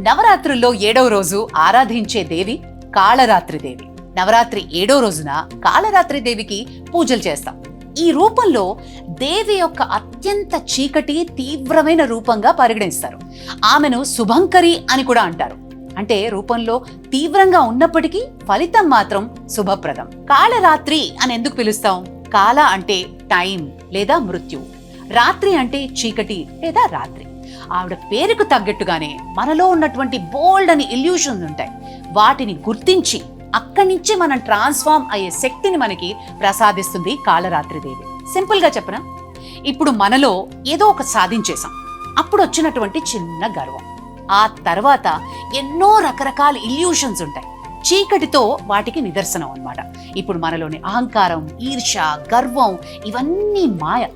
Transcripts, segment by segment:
నవరాత్రుల్లో ఏడవ రోజు ఆరాధించే దేవి కాళరాత్రి దేవి. నవరాత్రి ఏడో రోజున కాళరాత్రి దేవికి పూజలు చేస్తాం. ఈ రూపంలో దేవి యొక్క అత్యంత చీకటి తీవ్రమైన రూపంగా పరిగణిస్తారు. ఆమెను శుభంకరి అని కూడా అంటారు. అంటే రూపంలో తీవ్రంగా ఉన్నప్పటికీ ఫలితం మాత్రం శుభప్రదం. కాళరాత్రి అని ఎందుకు పిలుస్తాం? కాల అంటే టైం లేదా మృత్యు. రాత్రి అంటే చీకటి లేదా రాత్రి. ఆవిడ పేరుకు తగ్గట్టుగానే మనలో ఉన్నటువంటి బోల్డ్ అని ఇల్యూషన్స్ ఉంటాయి. వాటిని గుర్తించి అక్కడి నుంచి మనం ట్రాన్స్ఫార్మ్ అయ్యే శక్తిని మనకి ప్రసాదిస్తుంది కాళరాత్రి సింపుల్గా సింపుల్గా చెప్పనా? ఇప్పుడు మనలో ఏదో ఒక సాధించేశాం. అప్పుడు వచ్చినటువంటి చిన్న గర్వం. ఆ తర్వాత ఎన్నో రకరకాల ఇల్యూషన్స్ ఉంటాయి. చీకటితో వాటికి నిదర్శనం అన్నమాట. ఇప్పుడు మనలోని అహంకారం ఈర్ష గర్వం ఇవన్నీ మాయ.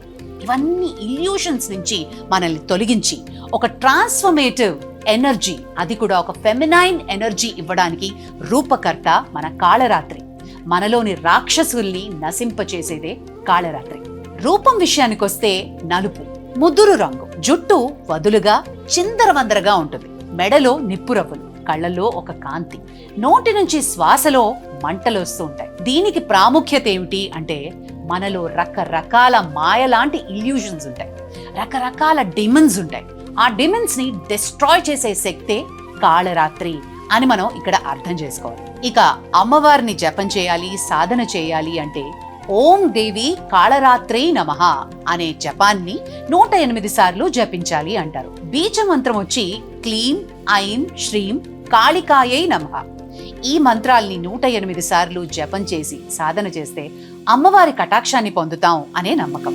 ఇవన్నీ ఇల్యూషన్స్ నుంచి మనల్ని తొలగించి ఒక ట్రాన్స్ఫర్మేటివ్ ఎనర్జీ అది కూడా ఒక ఫెమినైన్ ఎనర్జీ ఇవ్వడానికి రూపకర్త మన కాళరాత్రి. మనలోని రాక్షసుల్ని నశింపచేసేదే కాళరాత్రి. రూపం విషయానికొస్తే నలుపు ముదురు రంగు జుట్టు వదులుగా చిందరవందరగా ఉంటుంది. మెడలో నిప్పురవ్వులు కళ్ళల్లో ఒక కాంతి. నోటి నుంచి శ్వాసలో మంటలు వస్తూ ఉంటాయి. దీనికి ప్రాముఖ్యత ఏమిటి అంటే మనలో రకరకాల మాయలాంటి ఇల్యూషన్స్ ఉంటాయి. రకరకాల డిమన్స్ ఉంటాయి. ఆ డిమన్స్ని డిస్ట్రాయ్ చేసే శక్తే కాళరాత్రి అని మనం ఇక్కడ అర్థం చేసుకోవాలి. ఇక అమ్మవారిని జపం చేయాలి సాధన చేయాలి అంటే ఓం దేవి కాళరాత్రి నమః అనే జపాన్ని నూట ఎనిమిది సార్లు జపించాలి అంటారు. బీజ మంత్రం వచ్చి క్లీం ఐం శ్రీం కాళికాయై నమ. ఈ మంత్రాల్ని నూట ఎనిమిది సార్లు జపం చేసి సాధన చేస్తే అమ్మవారి కటాక్షాన్ని పొందుతాం అనే నమ్మకం.